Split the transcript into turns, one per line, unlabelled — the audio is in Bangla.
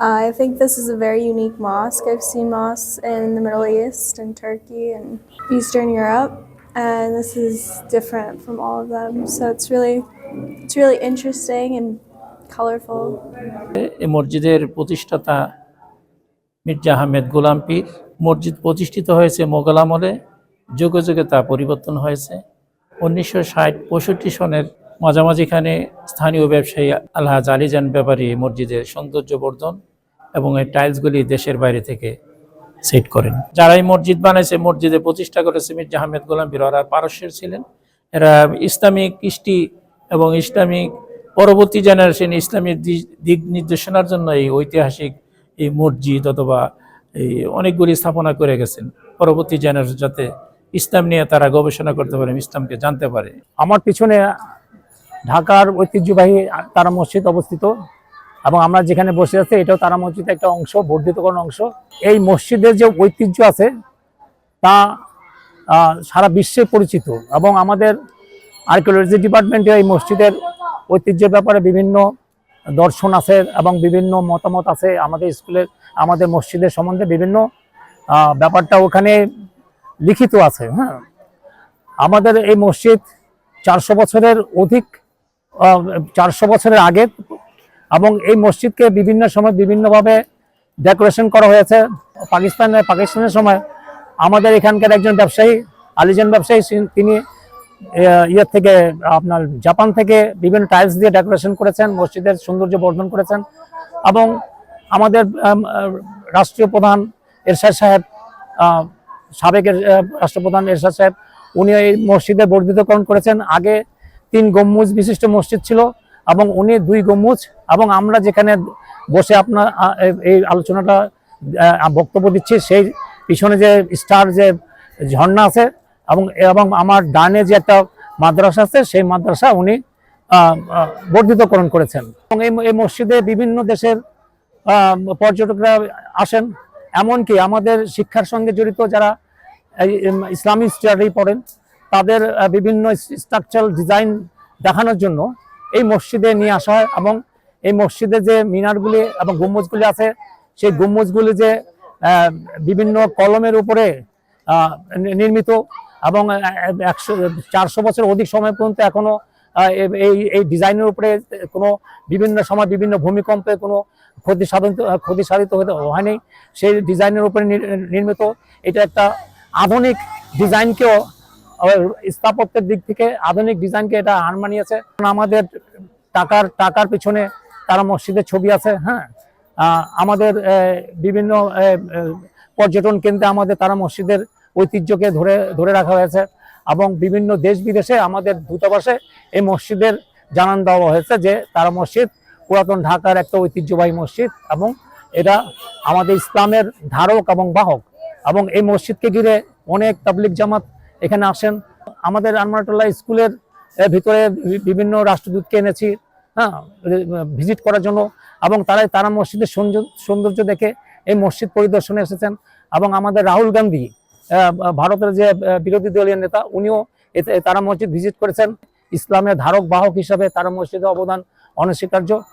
I think this is a very unique mosque. I've seen mosques in the Middle East and Turkey and Eastern Europe, and this is different from all of them. So it's really, it's really interesting and colorful.
Mirza Ahmed গোলাম মসজিদ প্রতিষ্ঠিত হয়েছে মোগল আমলে যুগে যুগে তা পরিবর্তন হয়েছে উনিশশো ষাট পঁয়ষট্টি সনের মাঝামাঝিখানে স্থানীয় ব্যবসায়ী আলহাজ আলিজান ব্যাপারী মসজিদের সৌন্দর্য বর্ধন এবং এই টাইলসগুলি দেশের বাইরে থেকে সেট করেন। যারা এই মসজিদ বানাইছে, মসজিদে প্রতিষ্ঠা করেছে মির্জা আহমেদ গোলাম পীর ওরা পারস্যের ছিলেন। এরা ইসলামিক কৃষ্টি এবং ইসলামিক পরবর্তী জেনারেশন ইসলামের দিক নির্দেশনার জন্য এই ঐতিহাসিক এই মসজিদ অথবা এই অনেকগুলি স্থাপনা করে গেছেন। পরবর্তী জেনারেশন যাতে ইসলাম নিয়ে তারা গবেষণা করতে পারে, ইসলামকে জানতে পারে।
আমার পিছনে ঢাকার ঐতিহ্যবাহী তারা মসজিদ অবস্থিত। এবং আমরা যেখানে বসে আছি, এটাও তারা মসজিদের একটা অংশ, বর্ধিতকরণ অংশ। এই মসজিদের যে ঐতিহ্য আছে, তা সারা বিশ্বে পরিচিত এবং আমাদের আর্কিওলজি ডিপার্টমেন্টে এই মসজিদের ঐতিহ্যের ব্যাপারে বিভিন্ন দর্শন আছে এবং বিভিন্ন মতামত আছে আমাদের স্কুলের, আমাদের মসজিদের সম্বন্ধে বিভিন্ন ব্যাপারটা ওখানে লিখিত আছে হ্যাঁ। আমাদের এই মসজিদ চারশো বছরের অধিক চারশো বছরের আগে এবং এই মসজিদকে বিভিন্ন সময় বিভিন্নভাবে ডেকোরেশন করা হয়েছে। পাকিস্তানে পাকিস্তানের সময় আমাদের এখানকার একজন ব্যবসায়ী আলিজান ব্যবসায়ী তিনি ইয়ের থেকে আপনার জাপান থেকে বিভিন্ন টাইলস দিয়ে ডেকোরেশন করেছেন মসজিদের সৌন্দর্য বর্ধন করেছেন এবং আমাদের রাষ্ট্রীয় প্রধান এরশাদ সাহেব আহ, সাবেক এর- রাষ্ট্রপ্রধান এরশাদ সাহেব উনি এই মসজিদের বর্ধিতকরণ করেছেন। আগে তিন গম্বুজ বিশিষ্ট মসজিদ ছিল। এবং উনি দুই গম্বুজ এবং আমরা যেখানে বসে আপনার এই- আলোচনাটা বক্তব্য দিচ্ছি, সেই পিছনে যে স্টার যে ঝর্ণা আছে, এবং এবং আমার ডানে যে একটা মাদ্রাসা আছে, সেই মাদ্রাসা উনি বর্ধিতকরণ করেছেন। এবং এই এই মসজিদে বিভিন্ন দেশের পর্যটকরা আসেন, এমনকি আমাদের শিক্ষার সঙ্গে জড়িত যারা ইসলামিক স্টাডি পড়েন, তাদের বিভিন্ন স্ট্রাকচারাল ডিজাইন দেখানোর জন্য এই মসজিদে নিয়ে আসা হয় এবং এই মসজিদে যে মিনারগুলি এবং গম্বুজগুলি আছে, সেই গম্বুজগুলি যে বিভিন্ন কলমের উপরে নির্মিত এবং একশো, চারশো বছর অধিক সময় পর্যন্ত এখনও এই এই ডিজাইনের উপরে কোনো বিভিন্ন সময় বিভিন্ন ভূমিকম্পে কোনো ক্ষতি সাধন, ক্ষতি সাধিত হতে হয়নি। সেই ডিজাইনের উপরে নির- নির্মিত, এটা একটা আধুনিক ডিজাইনকেও স্থাপত্যের দিক থেকে আধুনিক ডিজাইনকে এটা হার মানিয়েছে। আমাদের টাকার টাকার পিছনে তারা মসজিদের ছবি আছে হ্যাঁ? আমাদের বিভিন্ন পর্যটন কেন্দ্রে আমাদের তারা মসজিদের ঐতিহ্যকে ধরে ধরে রাখা হয়েছে এবং বিভিন্ন দেশ বিদেশে আমাদের দূতাবাসে এই মসজিদের জানান দেওয়া হয়েছে যে তারা মসজিদ পুরাতন ঢাকার একটা ঐতিহ্যবাহী মসজিদ এবং এটা আমাদের ইসলামের ধারক এবং বাহক এবং এই মসজিদকে ঘিরে অনেক তাবলিক জামাত এখানে আসেন। আমাদের আনমারটোল্লাহ স্কুলের ভিতরে বিভিন্ন রাষ্ট্রদূতকে এনেছি হ্যাঁ ভিজিট করার জন্য এবং তারাই তারা মসজিদের সৌন্দর্য দেখে এই মসজিদ পরিদর্শনে এসেছেন এবং আমাদের রাহুল গান্ধী ভারতের যে বিরোধী দলীয় নেতা, উনিও তারা মসজিদ ভিজিট করেছেন। ইসলামের ধারক বাহক হিসাবে তারা মসজিদের অবদান অনস্বীকার্য।